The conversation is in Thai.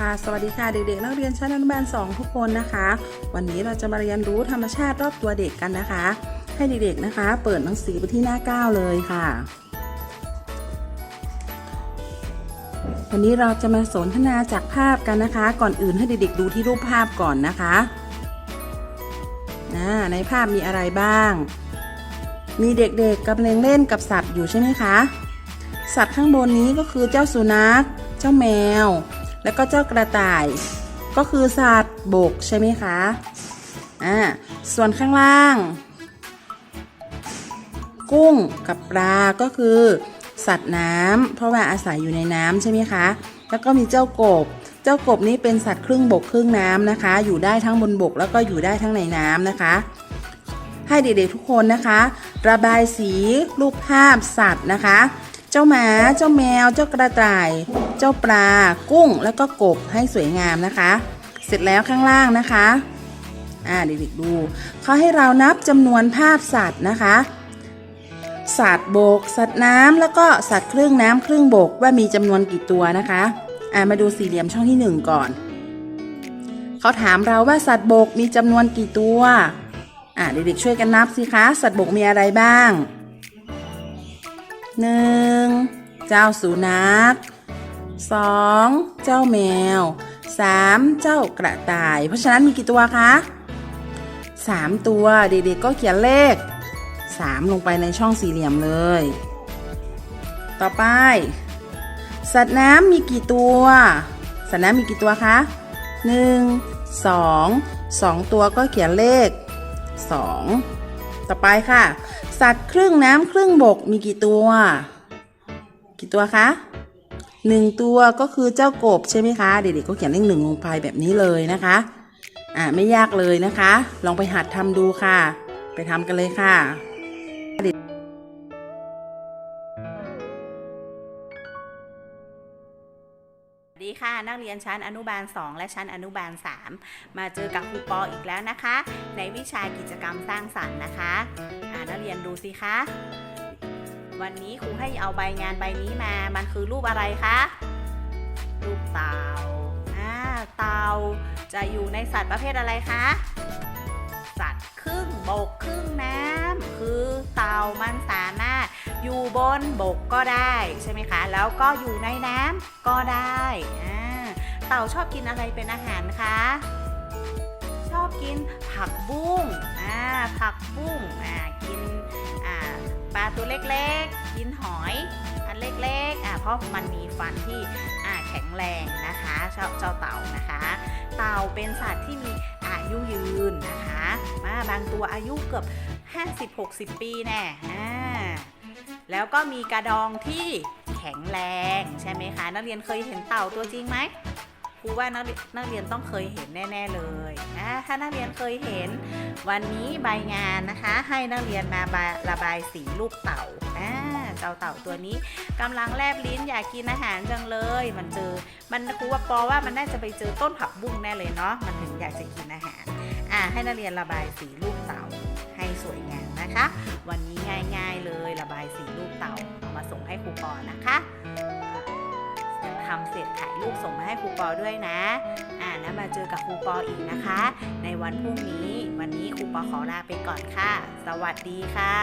ค่ะ สวัสดีค่ะเด็กๆ นักเรียนชั้นอนุบาล 2 ทุกคนนะคะ วันนี้เราจะมาเรียนรู้ธรรมชาติรอบตัวเด็กกันนะคะ ให้เด็กๆนะคะ เปิดหนังสือไปที่หน้า 9 เลยค่ะ วันนี้เราจะมาสนทนาจากภาพกันนะคะ ก่อนอื่นให้เด็กๆดูที่รูปภาพก่อนนะคะนะในภาพมีอะไรบ้าง มีเด็กๆกำลังเล่นกับสัตว์อยู่ใช่ไหมคะ สัตว์ข้างบนนี้ก็คือเจ้าสุนัข เจ้าแมว แล้วก็เจ้ากระต่ายก็คือสัตว์บกใช่ไหมคะ อ่า ส่วนข้างล่าง กุ้งกับปลาก็คือ สัตว์น้ำเพราะว่าอาศัยอยู่ในน้ำใช่ไหมคะ แล้วก็มีเจ้ากบ เจ้ากบนี้เป็นสัตว์ครึ่งบกครึ่งน้ำนะคะ อยู่ได้ทั้งบนบกแล้วก็อยู่ได้ทั้งในน้ำนะคะ ให้เด็กๆทุกคนนะคะ ระบายสีรูปภาพสัตว์นะคะ เจ้าหมา เจ้าแมว เจ้ากระต่าย เจ้าปลา กุ้ง แล้วก็กบให้สวยงามนะคะ เสร็จแล้วข้างล่างนะคะ อ่าเด็กๆดู เขาให้เรานับจำนวนภาพสัตว์นะคะ สัตว์บก สัตว์น้ำแล้วก็สัตว์ครึ่งน้ำครึ่งบกว่ามีจำนวนกี่ตัวนะคะ อ่ามาดูสี่เหลี่ยมช่องที่หนึ่งก่อน เขาถามเราว่าสัตว์บกมีจำนวนกี่ตัว อ่าเด็กๆช่วยกันนับสิคะ สัตว์บกมีอะไรบ้าง หนึ่งเจ้าสุนัขสองเจ้าแมวสามเจ้ากระต่าย เพราะฉะนั้นมีกี่ตัวคะสามตัวเด็กๆก็เขียนเลขสามลงไปในช่องสี่เหลี่ยมเลย ต่อไป สัตว์น้ำมีกี่ตัว สัตว์น้ำมีกี่ตัวคะหนึ่งสองสองตัวก็เขียนเลขสอง ต่อไปค่ะ สัตว์ครึ่งน้ำครึ่งบกมีกี่ตัว กี่ตัวคะหนึ่งตัวก็คือเจ้ากบใช่ไหมคะ เด็กๆก็เขียนเลขหนึ่งลงไปแบบนี้เลยนะคะ อ่าไม่ยากเลยนะคะ ลองไปหัดทำดูค่ะ ไปทำกันเลยค่ะ ดีค่ะนักเรียนชั้นอนุบาล 2 และชั้นอนุบาล 3 มาเจอกับครูปออีกแล้วนะคะ ในวิชากิจกรรมสร้างสรรค์นะคะอ่านักเรียนดูสิคะ วันนี้ครูให้เอาใบงานใบนี้มา มันคือรูปอะไรคะ รูปเต่าอ่าเต่าจะอยู่ในสัตว์ประเภทอะไรคะ สัตว์ครึ่งบกครึ่งน้ำคือเต่ามันสา อยู่บนบกก็ได้ใช่ไหมคะ แล้วก็อยู่ในน้ำก็ได้อ่าเต่าชอบกินอะไรเป็นอาหารคะ ชอบกินผักบุ้งอ่าผักบุ้งอ่ากินอ่าปลาตัวเล็กๆ กินหอยอันเล็กๆอ่าเพราะมันมีฟันที่อ่าแข็งแรงนะคะเจ้าเจ้าเต่านะคะ เต่าเป็นสัตว์ที่มีอายุยืนนะคะ มาบางตัวอายุเกือบ 50-60 ปีแน่อ่า แล้วก็มีกระดองที่แข็งแรงใช่ไหมคะ นักเรียนเคยเห็นเต่าตัวจริงไหมครูว่านักเรียนนักเรียนต้องเคยเห็นแน่ ๆเลยอ่าถ้านักเรียนเคยเห็น วันนี้ใบงานนะคะ ให้นักเรียนมาระบายสีลูกเต่าอ่าเจ้าเต่าตัวนี้กำลังแลบลิ้นอยากกินอาหารจังเลย มันเจอ มันครูว่าปอว่ามันน่าจะไปเจอต้นผักบุ้งแน่เลยเนาะมันถึงอยากจะกินอาหารอ่าให้นักเรียนระบายสีลูกเต่าให้สวยงามนะคะ วันนี้ง่าย ๆเลยระบายสี ลูกเต่าเอามาส่งให้ครูปอนะคะทำเสร็จถ่ายรูปส่งมาให้ครูปอด้วยนะอ่าแล้วมาเจอกับครูปออีกนะคะ ในวันพรุ่งนี้ วันนี้ครูปอขอลาไปก่อนค่ะ สวัสดีค่ะ